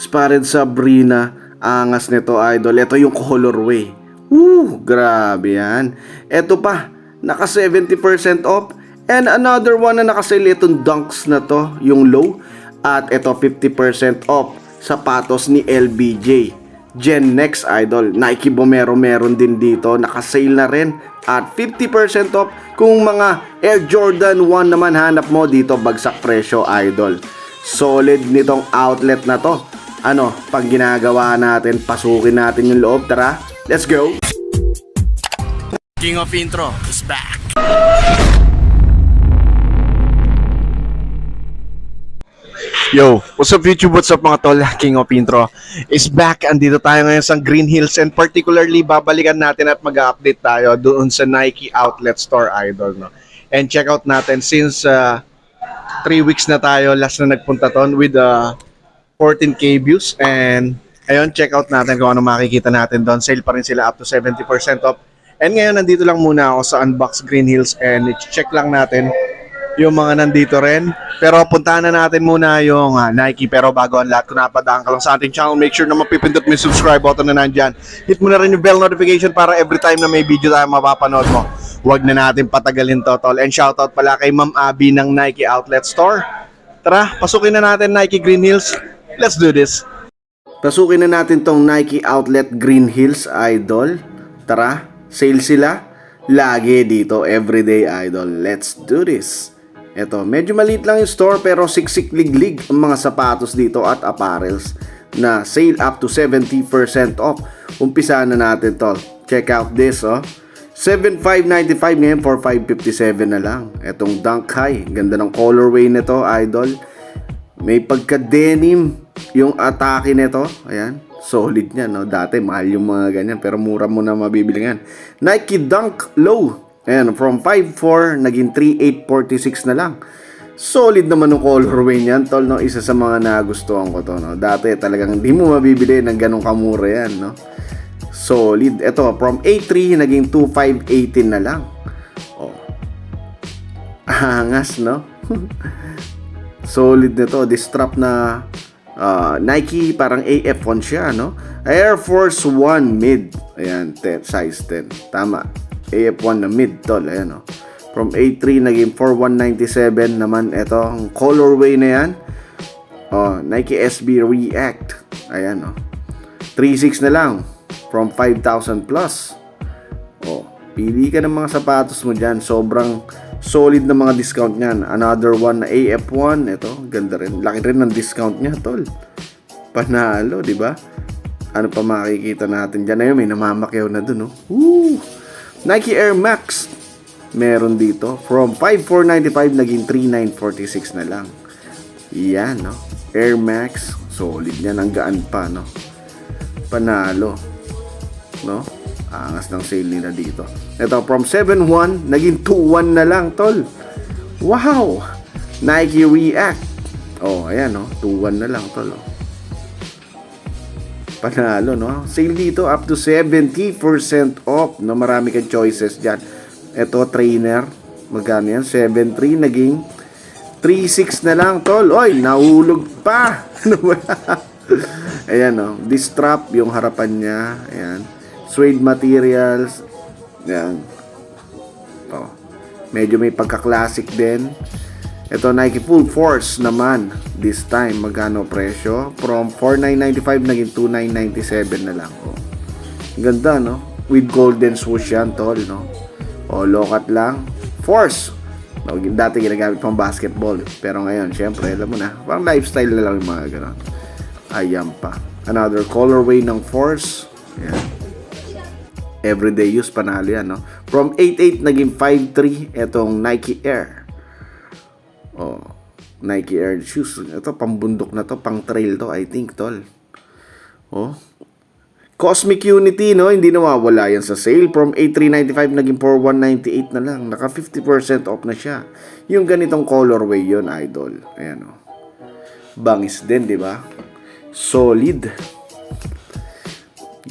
Spotted Sabrina, angas nito idol. Ito yung colorway. Woo, grabe yan. Ito pa, naka 70% off. And another one na nakasale itong dunks na to, yung low. At ito 50% off, sapatos ni LBJ. Gen Next Idol, Nike Bomero meron din dito, nakasale na rin at 50% off kung mga Air Jordan 1 naman hanap mo dito bagsak presyo Idol. Solid nitong outlet na to. Ano, pag ginagawa natin, pasukin natin yung loob, tara, let's go! King of Intro is back. Yo, what's up YouTube? What's up mga tol? King of Intro is back. Andito tayo ngayon sa Green Hills and particularly babalikan natin at mag-update tayo doon sa Nike Outlet Store Idol. No? And check out natin since 3 weeks na tayo last na nagpunta ton with uh, 14k views and ayun check out natin kung ano makikita natin doon. Sale pa rin sila up to 70% off. And ngayon nandito lang muna ako sa Unbox Green Hills and check lang natin yung mga nandito rin. Pero puntahan na natin muna yung ah, Nike. Pero bago ang lahat, kung napadaan ka lang sa ating channel, make sure na mapipindot mo yung subscribe button na nandyan. Hit mo na rin yung bell notification para every time na may video tayo mapapanood mo. Huwag na natin patagalin to, tol. And shoutout pala kay Ma'am Abby ng Nike Outlet Store. Tara, pasukin na natin Nike Green Hills. Let's do this. Pasukin na natin tong Nike Outlet Green Hills Idol. Tara, sale sila. Lagi dito, everyday idol. Let's do this. Ito, medyo maliit lang yung store pero siksik liglig ang mga sapatos dito at apparels na sale up to 70% off. Umpisa na natin to. Check out this, oh. 7,595 ngayon for 557 na lang. Etong Dunk High. Ganda ng colorway nito, idol. May pagka-denim yung atake nito. Ayan. Solid niya, no? Dati, mahal yung mga ganyan. Pero mura mo na mabibili yan. Nike Dunk Low. Ayan, from 5.4, naging 3.846 na lang. Solid naman yung colorway niyan, tol, no? Isa sa mga nagustuhan ko to, no? Dati talagang hindi mo mabibili ng ganong kamura yan, no? Solid. Ito, from 8.3, naging 2.518 na lang. Oh. Angas, no? Solid nito. This strap na ah, Nike, parang AF1 siya, no? Air Force 1 mid. Ayan, 10, size 10. Tama. AF1 na mid, tol. Ayan, oh. From 83 naging 4197 naman ito. Ang colorway na yan. Oh, Nike SB React. Ayan, oh. 36 na lang. From 5,000 plus. Oh, pili ka ng mga sapatos mo dyan. Sobrang solid na mga discount niyan. Another one na AF1. Ito, ganda rin. Laki rin ng discount niya, tol. Panalo, di ba? Ano pa makikita natin dyan? Ayun, may namamakyaw na dun, oh. Woo! Nike Air Max. Meron dito. From 5,495 naging 3,946 na lang. Yan, no? Air Max. Solid yan. Ang gaan pa, no? Panalo. No? Angas ng sale nila dito. Ito, from 7.1, naging 2.1 na lang, tol. Wow! Nike React. Oh, ayan, no? 2.1 na lang, tol. Oh. Panalo, no? Sale dito up to 70% off, no? Marami kang choices dyan. Ito, trainer. Magkano yan? 7.3, naging 3.6 na lang, tol. Oy, nahulog pa. Ano? Ayan, no? This strap, yung harapan niya. Ayan. Suede materials. Ayan. Oh. Medyo may pagka-classic din. Ito, Nike Full Force naman. This time, magkano presyo? From 4,995 naging 2,997 na lang. Oh. Ganda, no? With golden swoosh yan, tol, no? O, lokat lang. Force. No, dati ginagamit pang basketball. Pero ngayon, syempre, alam mo na, pang lifestyle na lang yung mga gano'n. Ayan pa. Another colorway ng Force. Ayan. Everyday use, panalo yan, no? From 8.8 naging 5.3 etong Nike Air. Oh, Nike Air shoes. Ito, pambundok na to, pang trail to, I think, tol. Oh. Cosmic Unity, no? Hindi nawawala yan sa sale. From 8,395 naging 4,198 na lang. Naka 50% off na siya. Yung ganitong colorway yon idol. Ayan, oh. Bangis din, di ba? Solid.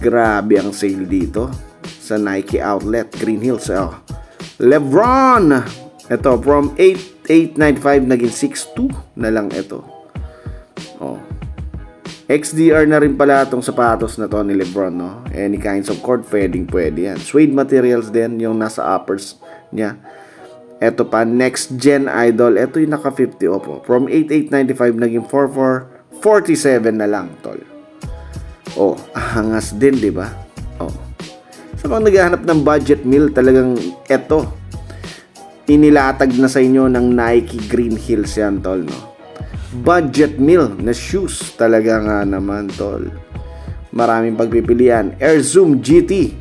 Grabe ang sale dito sa Nike Outlet Green Hills. Oh. Lebron! Ito, from 8,895 naging 6,2 na lang ito. Oh. XDR na rin pala itong sapatos na to ni Lebron, no? Any kinds of court, pwedeng pwede yan. Suede materials din, yung nasa uppers niya. Ito pa, next gen idol. Ito yung naka 50 opo. From 8895 naging 4447 na lang, tol. Oh, hangas din, di ba? Oh. Sa mga naghahanap ng budget meal, talagang eto. Inilatag na sa inyo ng Nike Green Hills yan, tol, no? Budget meal na shoes talaga nga naman, tol. Maraming pagpipilian. Air Zoom GT.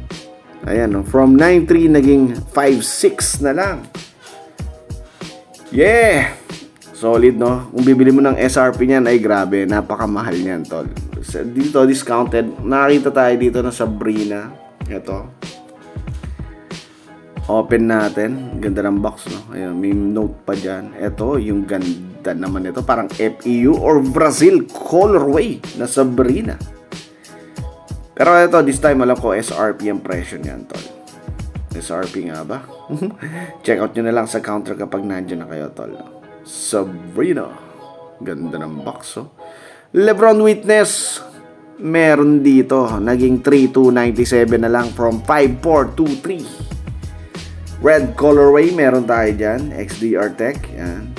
Ayan, no? From 9.3 naging 5.6 na lang. Yeah! Solid, no? Kung bibili mo ng SRP niyan, ay grabe, napakamahal niyan, tol. Dito, discounted. Nakakita tayo dito na Sabrina. Ito. Open natin. Ganda ng box, no? Ayan, may note pa dyan. Ito, yung ganda naman ito. Parang FEU or Brazil colorway na Sabrina. Pero ito, this time alam ko SRP ang presyo niyan, tol. SRP nga ba? Check out nyo na lang sa counter kapag nandyan na kayo, tol. Sabrina. Ganda ng box, oh. Lebron Witness. Meron dito. Naging 3297 na lang from 5423. Red colorway, meron tayo dyan. XDR Tech. Yan.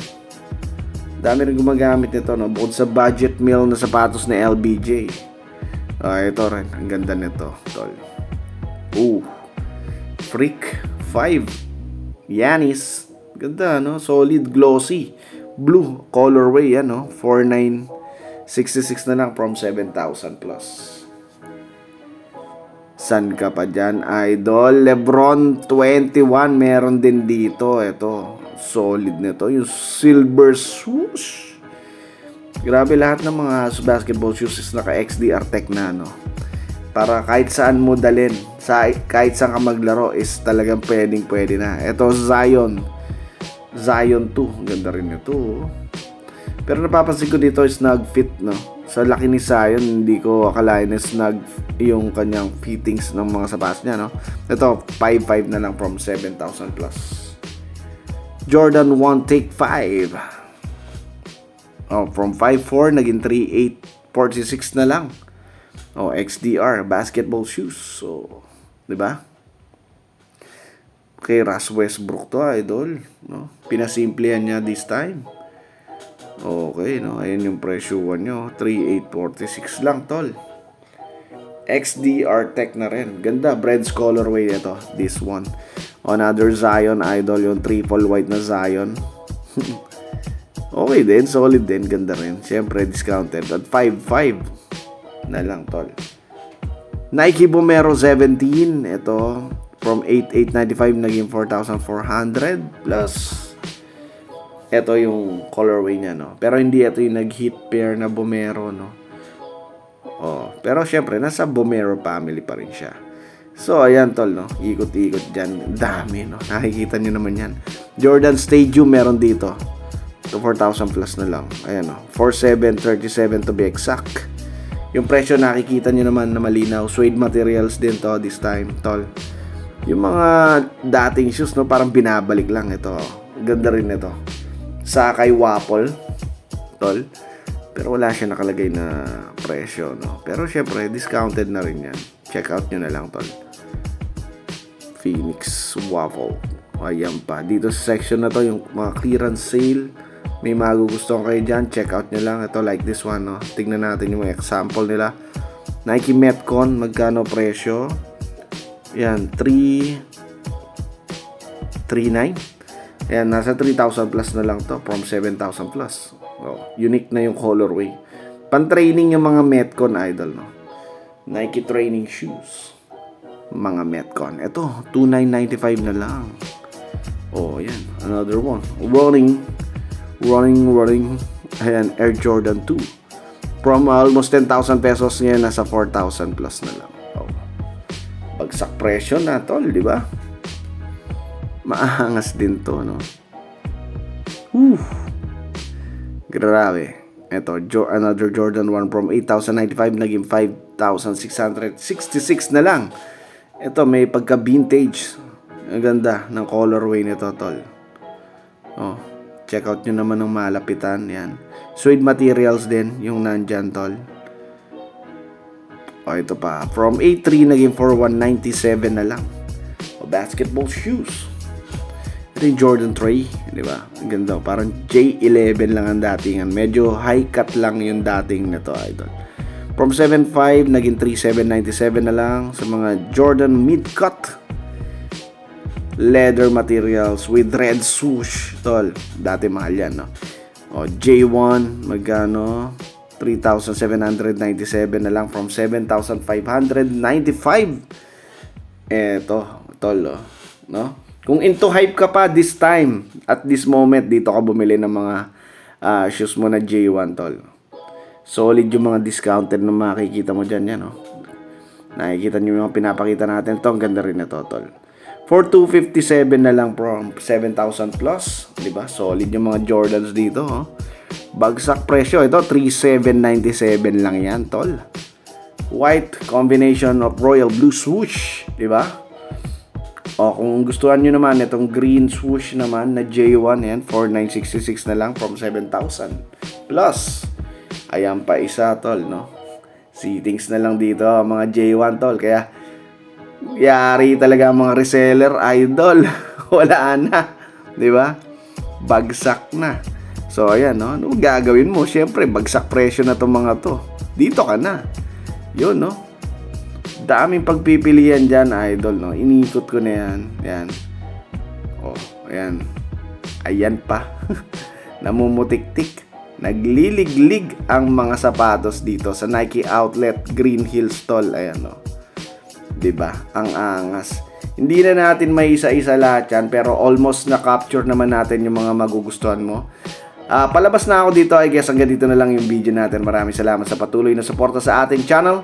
Dami rin gumagamit nito, no? Bukod sa budget meal na sapatos na LBJ. Ah, ito rin. Ang ganda nito, tol. Ooh. Freak 5. Yanis. Ganda, no? Solid, glossy. Blue colorway, yan, no? 4966 na lang from 7,000 plus. San ka pa dyan, idol? Lebron 21, meron din dito. Ito, solid nito. Yung silver swoosh. Grabe lahat ng mga basketball shoes is naka XDR Tech na, no? Para kahit saan mo dalin, sa, kahit saan ka maglaro is talagang pwedeng pwede na. Ito, Zion. Zion 2. Ang Ganda rin ito. oh. Pero napapansin ko dito is snug fit, no? Sa laki ni Zion, hindi ko akalain na snug yung kanyang fittings ng mga sapatos niya, no? Ito, 5.5 na lang from 7,000 plus. Jordan 1 Take 5. Oh, from 5.4 naging 3.846 na lang. Oh, XDR basketball shoes. So, 'di ba? Kay Russ Westbrook to, idol, no? Pinasimplihan niya this time. Okay, no? Ayun yung presyo nyo. 3,846 lang, tol. XDR Tech na rin. Ganda, Bread's colorway ito. This one. Another Zion Idol, yung triple white na Zion. okay din, solid din. Ganda rin. Siyempre, discounted. At 5.5 na lang, tol. Nike Bomero 17. Ito, from 8,895 naging 4,400 plus ito yung colorway niya, no? Pero hindi ito yung nag-hit pair na Bomero, no? Oh, pero syempre, nasa Bomero family pa rin siya. So, ayan tol, no? Ikot-ikot dyan. Dami, no? Nakikita nyo naman yan. Jordan Stadium meron dito. To 4,000 plus na lang. Ayan, no? 4,737 to be exact. Yung presyo nakikita nyo naman na malinaw. Suede materials din to this time, tol. Yung mga dating shoes, no? Parang binabalik lang ito. Ganda rin ito. Sakay Waffle, tol. Pero wala siya nakalagay na presyo, no? Pero syempre, discounted na rin yan. Check out nyo na lang, tol. Phoenix Waffle. Ayan pa. Dito sa section na to, yung mga clearance sale. May magugustuhan kayo dyan. Check out nyo lang. Ito, like this one, no? Tingnan natin yung example nila. Nike Metcon, magkano presyo? Yan, 3... 3.9? Ayan, nasa 3,000 plus na lang to from 7,000 plus. Oh, unique na yung colorway. Pan-training yung mga Metcon idol, no? Nike training shoes. Mga Metcon. Ito, 2,995 na lang. Oh, ayan. Another one. Running. Running, running. Ayan, Air Jordan 2. From almost 10,000 pesos niya, nasa 4,000 plus na lang. Oh. Bagsak presyo na, tol, di ba? Maangas din to, no? Whew. Grabe. Ito, jo- another Jordan 1 from 8,095 naging 5,666 na lang. Ito, may pagka-vintage. Ang ganda ng colorway nito, tol. Oh, check out nyo naman ng malapitan. Yan. Suede materials din, yung nandyan, tol. O, ito pa. From 8.3 naging 4.197 na lang. O, basketball shoes. Ito yung Jordan 3, di ba? Ang ganda. Parang J11 lang ang datingan. Medyo high cut lang yung dating nito, idol. From 7.5, naging 3.797 na lang sa mga Jordan mid-cut leather materials with red swoosh. Tol, dati mahal yan, no? O, J1, magkano? 3,797 na lang from 7,595. Eto, tol, oh, no? Kung into hype ka pa this time, at this moment, dito ka bumili ng mga ah, shoes mo na J1, tol. Solid yung mga discounted na makikita mo dyan, yan, oh. Nakikita nyo yung mga pinapakita natin. Ito, ang ganda rin na to, tol. For 257 na lang from 7,000 plus. di ba Solid yung mga Jordans dito, oh. Bagsak presyo. Ito, 3,797 lang yan, tol. White combination of royal blue swoosh. di ba O, kung gustuhan nyo naman, itong green swoosh naman na J1, yan, 4,966 na lang from 7,000 plus. Ayan pa isa, tol, no? Seatings na lang dito, mga J1, tol. Kaya, yari talaga mga reseller, idol. Wala na. Di ba? Bagsak na. So, ayan, no? Ano gagawin mo? Siyempre, bagsak presyo na itong mga to. Dito ka na. Yun, no? Daming pagpipilian dyan, idol, no? Inikot ko na yan. Yan. Oh, ayan. Ayan pa. Namumutik-tik. Nagliliglig ang mga sapatos dito sa Nike Outlet Green Hills Stall. Ayan, no? 'di ba? Ang angas. Hindi na natin may isa-isa lahat yan, pero almost na-capture naman natin yung mga magugustuhan mo. Ah, palabas na ako dito, I guess hanggang dito na lang yung video natin. Maraming salamat sa patuloy na suporta sa ating channel.